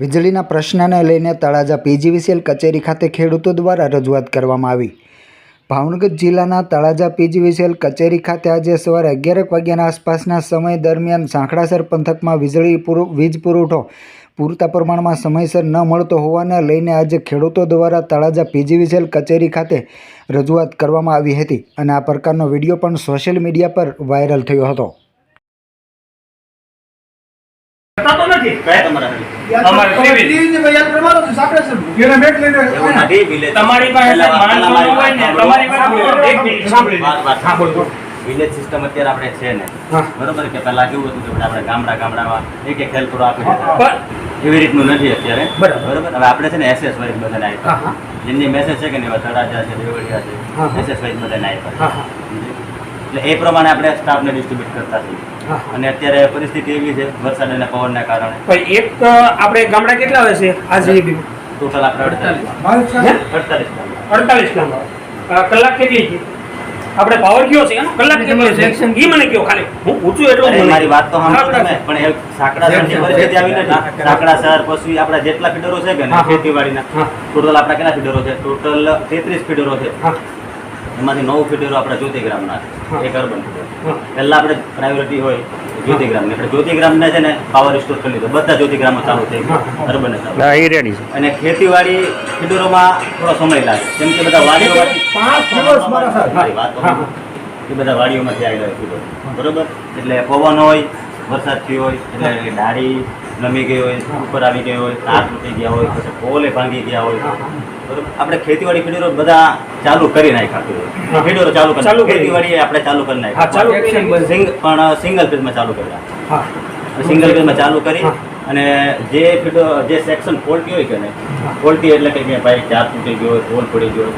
વીજળીના પ્રશ્નને લઈને તળાજા પીજીવીસીએલ કચેરી ખાતે ખેડૂતો દ્વારા રજૂઆત કરવામાં આવી. ભાવનગર જિલ્લાના તળાજા પીજીવીસીએલ કચેરી ખાતે આજે સવારે અગિયારક વાગ્યાના આસપાસના સમય દરમિયાન સાંખડાસર પંથકમાં વીજળી પુરુ વીજ પુરવઠો પૂરતા પ્રમાણમાં સમયસર ન મળતો હોવાને લઈને આજે ખેડૂતો દ્વારા તળાજા પીજીવીસીએલ કચેરી ખાતે રજૂઆત કરવામાં આવી હતી અને આ પ્રકારનો વીડિયો પણ સોશિયલ મીડિયા પર વાયરલ થયો હતો. નથી. કયા તમારા પાસે. Village system અત્યારે આપણે છે ને બરોબર કે પહેલા કેવું હતું કે આપણે ગામડા ગામડામાં એક એક હેલ્પરો આપી દેતા એવી રીતનું નથી અત્યારે. બરાબર. બરોબર? હવે આપણે છે ને એસએસ વાઇઝ બધાને આપ્યા. જેમની મેસેજ છે કે નહીં એવા તળાજા છે દેવળિયા છે એસએસ વાઇઝ બધાને આપ્યા. હા, હા. એટલે એ પ્રમાણે આપણે સ્ટાફને ડિસ્ટ્રીબ્યુટ કરતા છીએ અને અત્યારે પરિસ્થિતિ એવી છે વરસાદ અને પવનના કારણે. પણ એક આપણે ગામડા કેટલા હોય છે? આજે ટોટલ આપણે અડતાલીસ અડતાલીસ અડતાલીસ ગામડા કલાક કેટલી છે? આપણે પાવર કયો છે? એનો કલાક કેટલો છે? ઈ મને કયો ખાલી. હું પૂછું એટલું મને. મારી વાત તો સાંભળો તમે પણ એ સાંકડાસરની પરિસ્થિતિ આવી નથી સાંકડાસર પછી આપણા જેટલા ફીડરો છે કે ને. ખેતીવાડીના ટોટલ આપણા કેટલા ફીડરો છે? ટોટલ તેત્રીસ ફીડરો છે. હા. એમાંથી નવ ફીડરો આપણા જ્યોતિગ્રામના એક અર્બન હા. આપણે પ્રાયોરિટી હોય જ્યોતિગ્રામની. આપણે જ્યોતિગ્રામને છે ને પાવર રિસ્ટોર કરી લીધો. બધા જ્યોતિગ્રામો ચાલુ થઈ અર્બન ચાલુ. ના એ રેડી છે. અને ખેતીવાડી ફીડરોમાં થોડો સમય લાગે. કેમ કે બધા સાંભળો. એ બધા વાડીઓમાંથી આવેલા હોય બરોબર? એટલે પવન હોય વરસાદ થયો હોય એટલે ડાળી નમી ગઈ હોય ઉપર આવી ગઈ હોય તાર તૂટી ગયા હોય પછી પોલે ભાંગી ગયા હોય. બરોબર આપણે ખેતીવાડી ખેડૂતો બધા ચાલુ કરી નાખ્યા ખેડૂતો. ચાલુ કરી ચાલુ ખેતીવાડી આપણે ચાલુ કરી નાખી પણ સિંગલ ફેઝમાં ચાલુ કર્યા. હા. સિંગલ ફેઝમાં ચાલુ કરી અને જે ફીડો જે સેક્શન ફોલ્ટી હોય કે ને ફોલ્ટી એટલે કે ભાઈ ચાર તૂટી ગયો હોય પોલ પડી ગયો.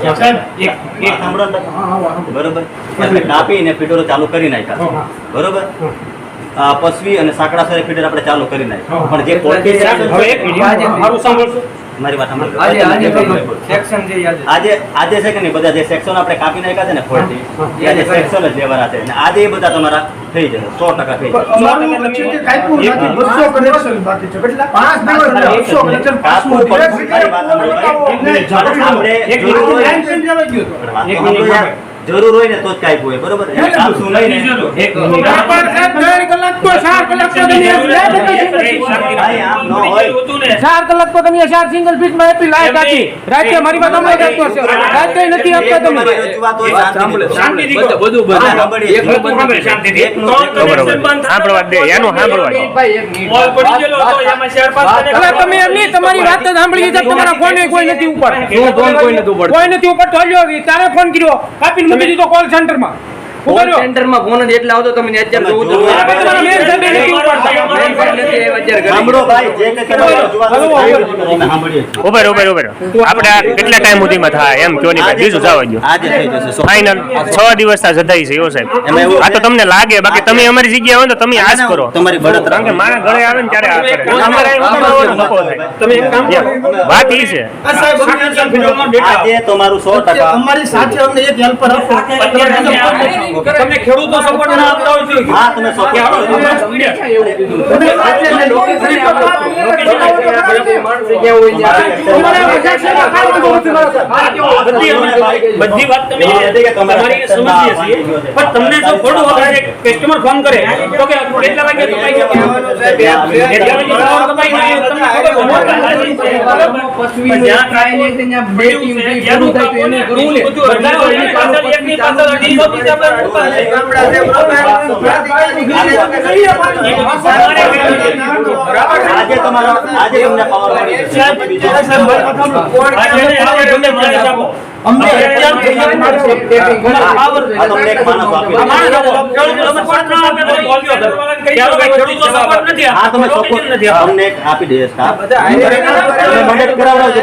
બરોબર. કાપીને ફીડોરો ચાલુ કરી નાખ્યા. બરોબર? પસવી અને સાંકડાસરે ફીડર આપણે ચાલુ કરી નાખી પણ જે મારું સાંભળશો. મારી વાત આજે આજે બરોબર. સેક્શન જે યાદ આજે આજે છે કે નહીં? બધા જે સેક્શન આપણે કાપી નાખ્યા છે ને ફોલ્ટી એ આજે સેક્શન જ લેવાના છે. અને આજે એ બધા તમારા થઈ જશે સો ટકા થઈ જશે. આપણે જરૂર હોય- ને તો જ કાંઈ હોય બરોબર? એક કલાક તો ચાર કલાક તો તમે ભાઈ આમ ન હોય ચાર કલાક તો તમે ચાર સિંગલ ફીટમાં આપી લાયક હતી રાતે મારી વાત સાંભળો આપતો હશે રાતે નથી આપતા તમે શાંતિથી. બધું બધું એક મિનિટ શાંતિથી. સાંભળવા દે, એનું સાંભળવા દે. ભાઈ એક મિનિટ Wall પડી ગયેલો તો એમાં શેર પાસ connection તમે એમ નહીં તમારી વાત સાંભળી લીધા તમારા ફોન કોઈ નથી ઉપર ફોન કોઈ નથી ઉપર કોઈ નથી ઉપર તો લ્યો તારે ફોન કર્યો. કાપીને મૂકી દીધો કોલ સેન્ટરમાં. કોલ સેન્ટરમાં ફોન જ એટલે આવતો તમને અત્યારે જોવું. તો તમે. મેન સાહેબ નથી આવ્યા અત્યારે ઘરે. સાંભળો ભાઈ જે કે હલો, સાંભળીએ. ઉભર ઉભર ઉભર આપણે કેટલા ટાઈમ સુધીમાં થાય એમ કયો નહીં બીજું જવા દો આજે થઈ જશે ફાઇનલ છ દિવસ તા જતાઈ છે એવો સાહેબ. આ તો તમને લાગે બાકી તમે અમારી જગ્યાએ હોય ને તો તમે આ કરો. તમારી બળતરા. કારણ કે મારા ઘરે આવે ને ત્યારે આ કરે. અમારે થાય. તમે એક કામ કરો. વાત ઈ છે. આ સાહેબ. આજે તમારું 100% અમારી સાથે અમને એક હેલ્પર આપો. તમને ખેડૂતો સપોર્ટ ના આપતા હોય છે હા તમે સો કે હાલો, ટકા બધી બધી વાત તમે તમારી સમજીએ છીએ પણ તમને જો ખોટું વગર કસ્ટમર ફોન કરે તો કે કેટલા વાગે. આજે તમારો આજે તમને પાવર મળી અમને આપી દે સ્ટાફ. મદદ કરાવડાવજો